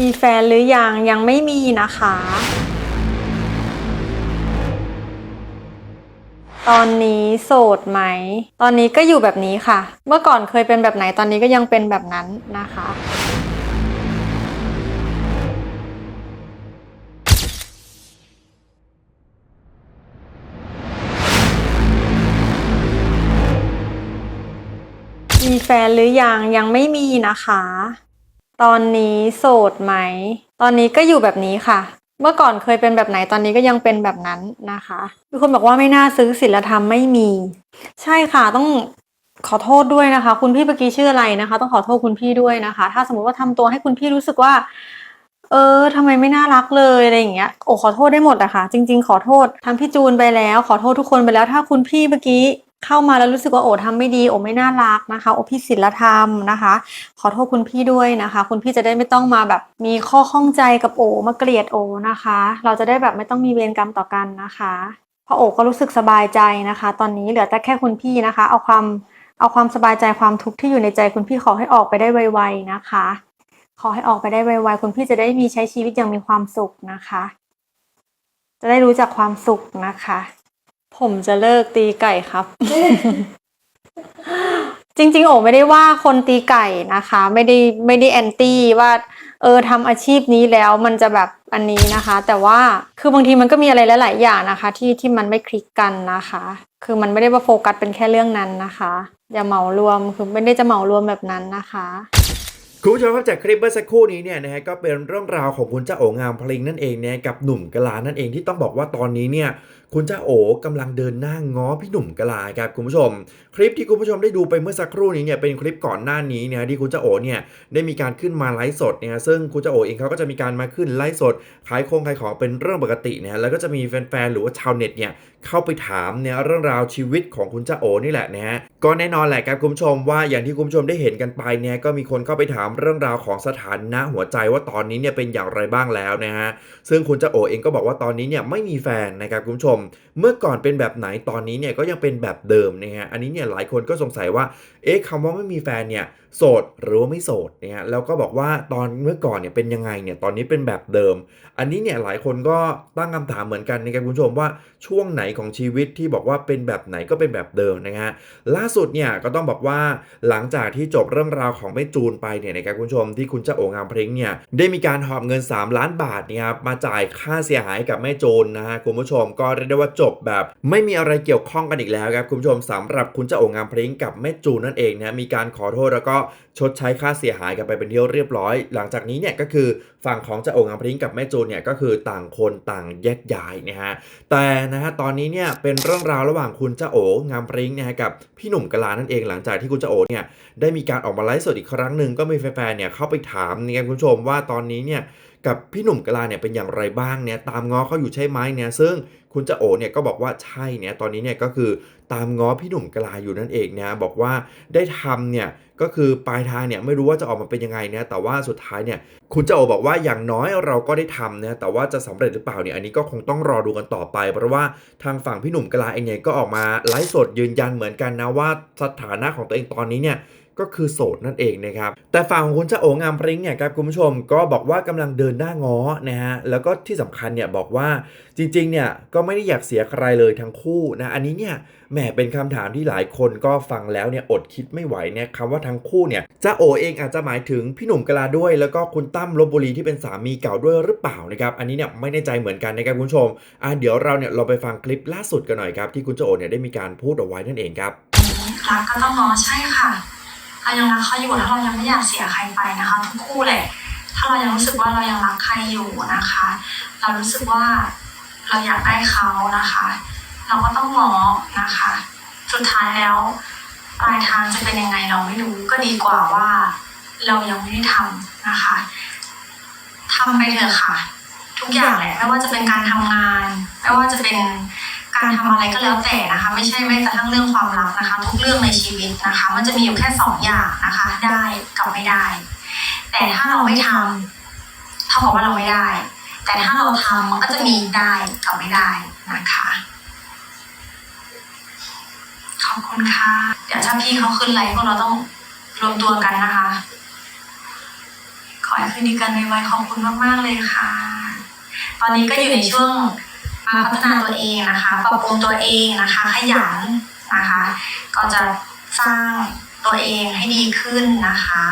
มีแฟนหรือยังยังไม่มีนะคะ ตอนนี้โสดไหม ตอนนี้ก็อยู่แบบนี้ค่ะ เมื่อก่อนเคยเป็นแบบไหนตอนนี้ก็ยังเป็นแบบนั้นนะคะ มีแฟนหรือยังยังไม่มีนะคะ ตอนนี้โสดไหม ตอนนี้ก็อยู่แบบนี้ค่ะ เมื่อก่อนเคยเป็นแบบไหนตอนนี้ก็ยังเป็นแบบนั้นนะคะมีคนบอกว่าไม่น่าซื้อศิลธรรมไม่มี ใช่ค่ะต้องขอโทษด้วยนะคะ คุณพี่เมื่อกี้ชื่ออะไรนะคะ ต้องขอโทษคุณพี่ด้วยนะคะ ถ้าสมมติว่าทำตัวให้คุณพี่รู้สึกว่า เออทำไมไม่น่ารักเลยอะไรอย่างเงี้ยโอ้ขอโทษได้หมดอะค่ะ จริง ๆ ขอโทษทั้งพี่จูนไปแล้ว ขอโทษทุกคนไปแล้ว ถ้าคุณพี่เมื่อกี้ เข้ามาแล้วรู้สึกว่าโอ้ทำไม่ดีโอ้ไม่น่ารักนะคะ โอ้พี่ศิลธรรมนะคะ ขอโทษคุณพี่ด้วยนะคะ คุณพี่จะได้ไม่ต้องมาแบบมีข้อข้องใจกับโอมาเกลียดโอนะคะ เราจะได้แบบไม่ต้องมีเวรกรรมต่อกันนะคะเพราะโอก็รู้สึกสบายใจนะคะ ตอนนี้เหลือแต่แค่คุณพี่นะคะ เอาความเอาความสบายใจความทุกข์ที่อยู่ในใจคุณพี่ขอให้ออกไปได้ไวๆนะคะ ขอให้ออกไปได้ไวๆคุณพี่จะได้มีใช้ชีวิตอย่างมีความสุขนะคะ จะได้รู้จักความสุขนะคะ ผมจะเลิกตีไก่ครับ จริง ๆ โอไม่ได้ว่าคนตีไก่นะคะ ไม่ได้ไม่ได้แอนตี้ว่า เออทำอาชีพนี้แล้วมันจะแบบอันนี้นะคะ แต่ว่าคือบางทีมันก็มีอะไรหลายๆอย่างนะคะ ที่ที่มันไม่คลิกกันนะคะ คือมันไม่ได้ว่าโฟกัสเป็นแค่เรื่องนั้นนะคะ อย่าเหมารวมคือไม่ได้จะเหมารวมแบบนั้นนะคะ คุณผู้ชมครับจากคลิปเมื่อสักครู่นี้เนี่ยนะฮะก็เป็นเรื่องราวของคุณเจ้าโองามพลิงนั่นเองเนี่ยกับหนุ่มกะลานั่นเองที่ต้องบอกว่าตอนนี้เนี่ยคุณเจ้าโอกำลังเดินหน้าง้อพี่หนุ่มกะลาครับคุณผู้ชม คลิปที่คุณผู้ชมได้ดูไปเมื่อสักครู่นี้เนี่ยเป็นคลิปก่อนหน้านี้เนี่ยที่คุณเจ้าโอเนี่ยได้มีการขึ้นมาไลฟ์สดเนี่ยซึ่งคุณเจ้าโอเองเขาก็จะมีการมาขึ้นไลฟ์สดขายคงขายของเป็นเรื่องปกตินะแล้วก็จะมีแฟนๆหรือว่าชาวเน็ตเนี่ยเข้าไปถามเนี่ยเรื่องราวชีวิตของคุณเจ้าโอนี่แหละนะฮะก็แน่นอนแหละครับคุณผู้ชมว่าอย่างที่คุณผู้ชมได้เห็นกันไปเนี่ยก็มีคนเข้าไปถามเรื่องราวของสถานะหัวใจว่าตอนนี้เนี่ยเป็นอย่างไรบ้างแล้วนะฮะซึ่งคุณเจ้าโอเองก็บอกว่าตอนนี้เนี่ยไม่มีแฟนนะครับคุณผู้ชม เมื่อก่อนเป็นแบบไหนตอนนี้เนี่ยก็ยังเป็นแบบเดิมนะฮะอันนี้เนี่ยหลายคนก็สงสัยว่าเอ๊ะคำว่าไม่มีแฟนเนี่ยโสดหรือว่าไม่โสดเนี่ยแล้วก็บอกว่าตอนเมื่อก่อนเนี่ยเป็นยังไงเนี่ยตอนนี้เป็นแบบเดิม อันนี้เนี่ยหลายคนก็ตั้งคำถามเหมือนกันนะครับคุณผู้ชมว่าช่วงไหนของชีวิตที่บอกว่าเป็นแบบไหนก็เป็นแบบเดิมนะฮะล่าสุดเนี่ยก็ต้องบอกว่าหลังจากที่จบเรื่องราวของแม่จูนไปเนี่ยนะครับคุณผู้ชมที่คุณเจ้าโองามเพลงเนี่ยได้มีการหอบเงิน 3 ล้านบาทเนี่ยครับมาจ่ายค่าเสียหายกับแม่โจูนนะฮะคุณผู้ชมก็เรียกได้ว่าจบแบบ ไม่มีอะไรเกี่ยวข้องกันอีกแล้วครับคุณผู้ชมสำหรับคุณเจ้าโองามเพลงกับแม่จูนนั่นเองนะมีการขอโทษแล้วก็ชดใช้ค่าเสียหายกันไปเป็นที่เรียบร้อย หลังจากนี้เนี่ยก็คือฝั่งของเจ้าโองามเพลงกับแม่จูนเนี่ยก็คือต่างคนต่างแยกย้ายนะฮะแต่นะฮะตอนนี้เนี่ยเป็นเรื่องราวระหว่างคุณเจ้าโองามปริ้งนะฮะกับพี่หนุ่มกะลานั่นเองหลังจากที่คุณเจ้าโอเนี่ยได้มีการออกมาไลฟ์สดอีกครั้งหนึ่งก็มีแฟนๆเนี่ยเข้าไปถามเนี่ยคุณผู้ชมว่าตอนนี้เนี่ยกับพี่หนุ่มกะลาเนี่ยเป็นอย่างไรบ้างเนี่ยตามง้อเขาอยู่ใช่ไหมเนี่ยซึ่งคุณเจ้าโอเนี่ยก็บอกว่าใช่เนี่ยตอนนี้เนี่ยก็คือตามง้อพี่หนุ่มกะลาอยู่นั่นเองนะบอกว่าได้ทำเนี่ยก็คือปลายทางเนี่ยไม่รู้ว่าจะออกมาเป็นยังไงนะแต่ว่าสุดท้ายเนี่ยคุณเจ้าโอบอกว่าอย่างน้อยเราก็ได้ทำนะแต่ว่าจะสำเร็จหรือเปล่าเนี่ยอันนี้ก็คงต้องรอดูกันต่อไป เพราะว่าทางฝั่งพี่หนุ่มกะลาเองเนี่ยก็ออกมาไลฟ์สดยืนยันเหมือนกันนะว่าสถานะของตัวเองตอนนี้เนี่ย ก็คือโสดนั่นเองนะครับ แต่ฝั่งของคุณเจ้าโองามพริ้งเนี่ยครับคุณผู้ชมก็บอกว่ากำลังเดินหน้าง้อนะฮะแล้วก็ที่สำคัญเนี่ยบอกว่าจริงๆเนี่ยก็ไม่ได้อยากเสียใครเลยทั้งคู่นะอันนี้เนี่ยแหมเป็นคำถามที่หลายคนก็ฟังแล้วเนี่ยอดคิดไม่ไหวเนี่ยคำว่าทั้งคู่เนี่ยเจ้าโอเองอาจจะหมายถึงพี่หนุ่มกะลาด้วย แล้วก็คุณตั้มลบบุรีที่เป็นสามีเก่าด้วยหรือเปล่านะครับอันนี้เนี่ยไม่แน่ใจเหมือนกันนะครับคุณผู้ชมอะเดี๋ยวเราเนี่ยเราไปฟังคลิปล่าสุดกันหน่อยครับที่คุณเจ้าโอเนี่ยได้มีการพูดเอาไว้นั่นเองครับรักก็ต้องง้อใช่ค่ะ เรายังรักเขาอยู่แล้วเรายังไม่อยากเสียใครไปนะคะทุกคู่แหละถ้าเรายังรู้สึกว่าเรายังรักใครอยู่นะคะ เรารู้สึกว่าเราอยากได้เขานะคะ เราก็ต้องง้อนะคะ สุดท้ายแล้วปลายทางจะเป็นยังไงเราไม่รู้ก็ดีกว่าว่า เรายังไม่ได้ทำนะคะทำไปเถอะค่ะ ทุกอย่างแหละไม่ว่าจะเป็นการทำงาน ไม่ว่าจะเป็น การทำอะไรก็แล้วแต่นะคะ ไม่ใช่แม้กระทั่งเรื่องความรักนะคะ ทุกเรื่องในชีวิตนะคะ มันจะมีอยู่แค่สองอย่างนะคะ ได้กับไม่ได้ แต่ถ้าเราไม่ทำเท่ากับว่าเราไม่ได้ แต่ถ้าเราทำมันก็จะมีได้กับไม่ได้นะคะขอบคุณค่ะเดี๋ยวถ้าพี่เขาขึ้นไลฟ์พวกเราต้องรวมตัวกันนะคะ ขออให้คืนดีกันไวๆขอบคุณมากๆเลยค่ะ ตอนนี้ก็อยู่ในช่วง มาพัฒนาตัวเองนะคะปรับปรุงตัวเองนะคะขยันนะคะ ก็จะสร้างตัวเองให้ดีขึ้นนะคะ